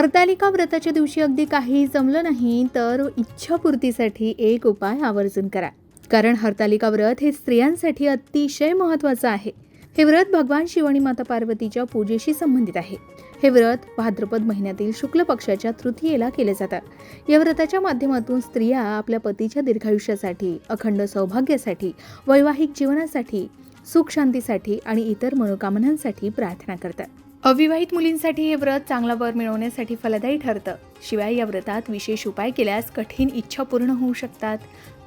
हरतालिका व्रताच्या दिवशी अगदी काही जमलं नाही तर इच्छापूर्तीसाठी एक उपाय आवर्जून करा. कारण हरतालिका व्रत हे स्त्रियांसाठी अतिशय महत्त्वाचं आहे. हे व्रत भगवान शिव आणि माता पार्वतीच्या पूजेशी संबंधित आहे. हे व्रत भाद्रपद महिन्यातील शुक्ल पक्षाच्या तृतीयेला केले जातात. या व्रताच्या माध्यमातून स्त्रिया आपल्या पतीच्या दीर्घायुष्यासाठी अखंड सौभाग्यासाठी वैवाहिक जीवनासाठी सुख शांतीसाठी आणि इतर मनोकामनांसाठी प्रार्थना करतात. अविवाहित मुलींसाठी हे व्रत चांगला वर मिळवण्यासाठी फलदायी ठरतं. शिवाय या व्रतात विशेष उपाय केल्यास कठीण इच्छा पूर्ण होऊ शकतात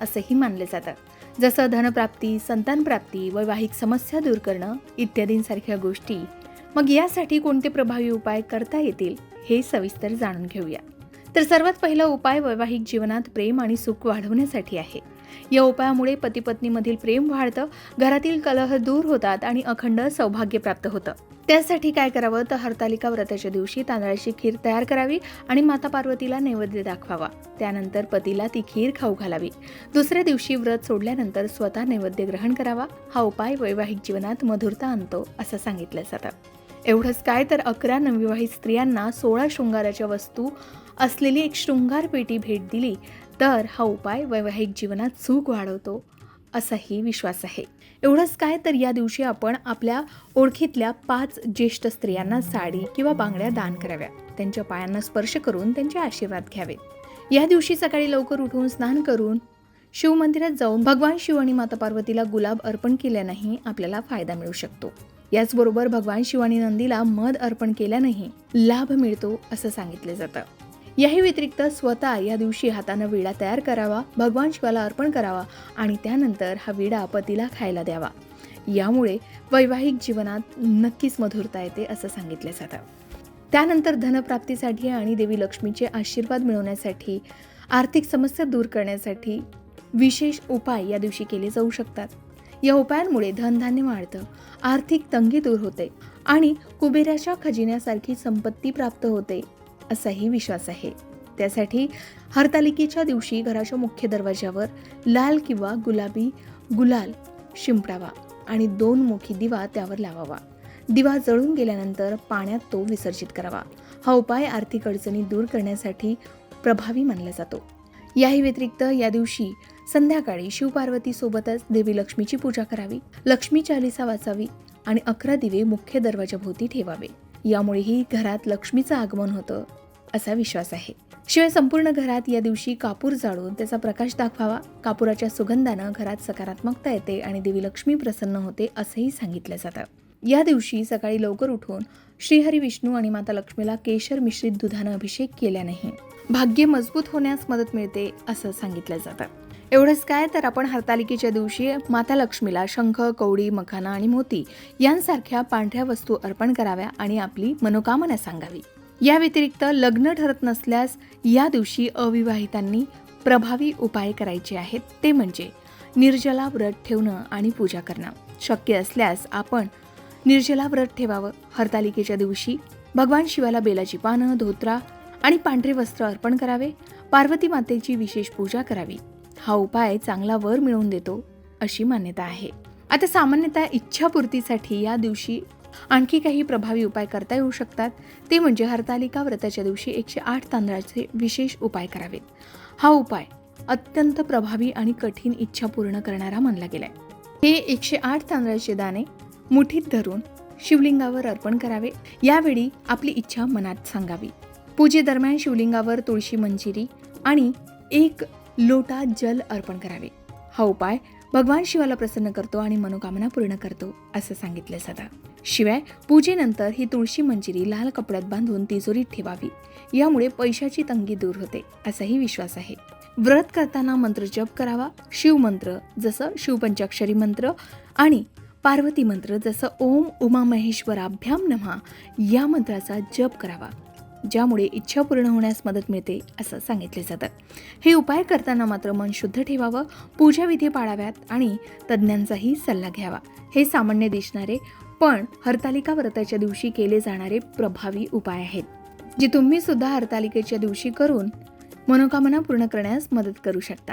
असंही मानले जातं. जसं धनप्राप्ती संतानप्राप्ती वैवाहिक समस्या दूर करणं इत्यादींसारख्या गोष्टी. मग यासाठी कोणते प्रभावी उपाय करता येतील हे सविस्तर जाणून घेऊया. तर सर्वात पहिला उपाय वैवाहिक जीवनात प्रेम आणि सुख वाढवण्यासाठी आहे. या उपायामुळे पतीपत्नीमधील प्रेम वाढतं घरातील कलह दूर होतात आणि अखंड सौभाग्य प्राप्त होतं. त्यासाठी काय करावं? तर हरतालिका व्रताच्या दिवशी तांदळाची खीर तयार करावी आणि माता पार्वतीला नैवेद्य दाखवावा. त्यानंतर पतीला ती खीर खाऊ घालावी. दुसऱ्या दिवशी व्रत सोडल्यानंतर स्वतः नैवेद्य ग्रहण करावा. हा उपाय वैवाहिक जीवनात मधुरता आणतो असं सांगितलं जातं. एवढंच काय तर अकरा नवविवाहित स्त्रियांना सोळा शृंगाराच्या वस्तू असलेली एक शृंगार पेटी भेट दिली तर हा उपाय वैवाहिक जीवनात चूक वाढवतो. असाही विश्वास आहे. एवढंच काय तर या दिवशी आपण आपल्या ओळखीतल्या पाच ज्येष्ठ स्त्रियांना साडी किंवा बांगड्या दान कराव्या. त्यांच्या पायांना स्पर्श करून त्यांचे आशीर्वाद घ्यावे. या दिवशी सकाळी लवकर उठून स्नान करून शिवमंदिरात जाऊन भगवान शिव आणि माता पार्वतीला गुलाब अर्पण केल्यानंही आपल्याला फायदा मिळू शकतो. याचबरोबर भगवान शिव आणि नंदीला मध अर्पण केल्यानंही लाभ मिळतो असं सांगितलं जातं. याही व्यतिरिक्त स्वतः या दिवशी हातानं विडा तयार करावा भगवान शिवाला अर्पण करावा आणि त्यानंतर हा विडा पतीला खायला द्यावा. यामुळे वैवाहिक जीवनात नक्कीच मधुरता येते असं सांगितलं जातं. त्यानंतर धनप्राप्तीसाठी आणि देवी लक्ष्मीचे आशीर्वाद मिळवण्यासाठी आर्थिक समस्या दूर करण्यासाठी विशेष उपाय या दिवशी केले जाऊ शकतात. या उपायांमुळे धनधान्य वाढतं आर्थिक तंगी दूर होते आणि कुबेराच्या खजिन्यासारखी संपत्ती प्राप्त होते. असाही विश्वास आहे. त्यासाठी हरतालिकेच्या दिवशी घराच्या मुख्य दरवाज्यावर लाल किंवा गुलाबी गुलाल शिंपडावा आणि दोन मुखी दिवा त्यावर लावावा. दिवा जळून गेल्यानंतर पाण्यात तो विसर्जित करावा. हा उपाय आर्थिक अडचणी दूर करण्यासाठी प्रभावी मानला जातो. याही व्यतिरिक्त या दिवशी संध्याकाळी शिवपार्वतीसोबतच देवी लक्ष्मीची पूजा करावी लक्ष्मी चालिसा वाचावी आणि अकरा दिवे मुख्य दरवाजाभोवती ठेवावे. यामुळेही घरात लक्ष्मीचं आगमन होतं असा विश्वास आहे. शिवाय संपूर्ण घरात या दिवशी कापूर जाळून त्याचा प्रकाश दाखवावा कापुराच्या सुगंधानं घरात सकारात्मकता येते आणि देवी लक्ष्मी प्रसन्न होते असंही सांगितलं जातं. या दिवशी सकाळी लवकर उठून श्रीहरी विष्णू आणि माता लक्ष्मीला केशर मिश्रित दुधानं अभिषेक केल्यानेही. भाग्य मजबूत होण्यास मदत मिळते असं सांगितलं जातं. एवढंच काय? तर आपण हरतालिकेच्या दिवशी माता लक्ष्मीला शंख कवडी मखाना आणि मोती यांसारख्या पांढऱ्या वस्तू अर्पण कराव्या आणि आपली मनोकामना सांगावी. या व्यतिरिक्त लग्न ठरत नसल्यास या दिवशी अविवाहितांनी प्रभावी उपाय करायचे आहेत. ते म्हणजे निर्जला व्रत ठेवणं आणि पूजा करणं. शक्य असल्यास आपण निर्जला व्रत ठेवावं. हरतालिकेच्या दिवशी भगवान शिवाला बेलाची पानं धोत्रा आणि पांढरे वस्त्र अर्पण करावे. पार्वती मातेची विशेष पूजा करावी. हा उपाय चांगला वर मिळवून देतो अशी मान्यता आहे. आता सामान्यतः इच्छापूर्तीसाठी या दिवशी आणखी काही प्रभावी उपाय करता येऊ शकतात. ते म्हणजे हरतालिका व्रताच्या दिवशी एकशे आठ तांदळाचे विशेष उपाय करावेत. हा उपाय अत्यंत प्रभावी आणि कठीण इच्छा पूर्ण करणारा मानला गेलाय. हे एकशे आठ तांदळाचे दाणे मुठीत धरून शिवलिंगावर अर्पण करावे. यावेळी आपली इच्छा मनात सांगावी. पूजेदरम्यान शिवलिंगावर तुळशी मंजिरी आणि एक लोटा जल अर्पण करावे. हा उपाय भगवान शिवाला प्रसन्न करतो आणि मनोकामना पूर्ण करतो असं सांगितलं जातं शिवाय पूजेनंतर ही तुळशी मंजिरी लाल कपड्यात बांधून तिजोरीत ठेवावी. यामुळे पैशाची तंगी दूर होते असाही विश्वास आहे. व्रत करताना मंत्र जप करावा. शिवमंत्र जसं शिवपंचाक्षरी मंत्र आणि पार्वती मंत्र जसं ओम उमा महेश्वराभ्याम नमहा या मंत्राचा जप करावा. ज्यामुळे इच्छा पूर्ण होण्यास मदत मिळते असं सांगितले जातं. हे उपाय करताना मात्र मन शुद्ध ठेवावं पूजाविधी पाळाव्यात आणि तज्ज्ञांचाही सल्ला घ्यावा. हे सामान्य दिसणारे पण हरतालिका व्रताच्या दिवशी केले जाणारे प्रभावी उपाय आहेत जे तुम्ही सुद्धा हरतालिकेच्या दिवशी करून मनोकामना पूर्ण करण्यास मदत करू शकता.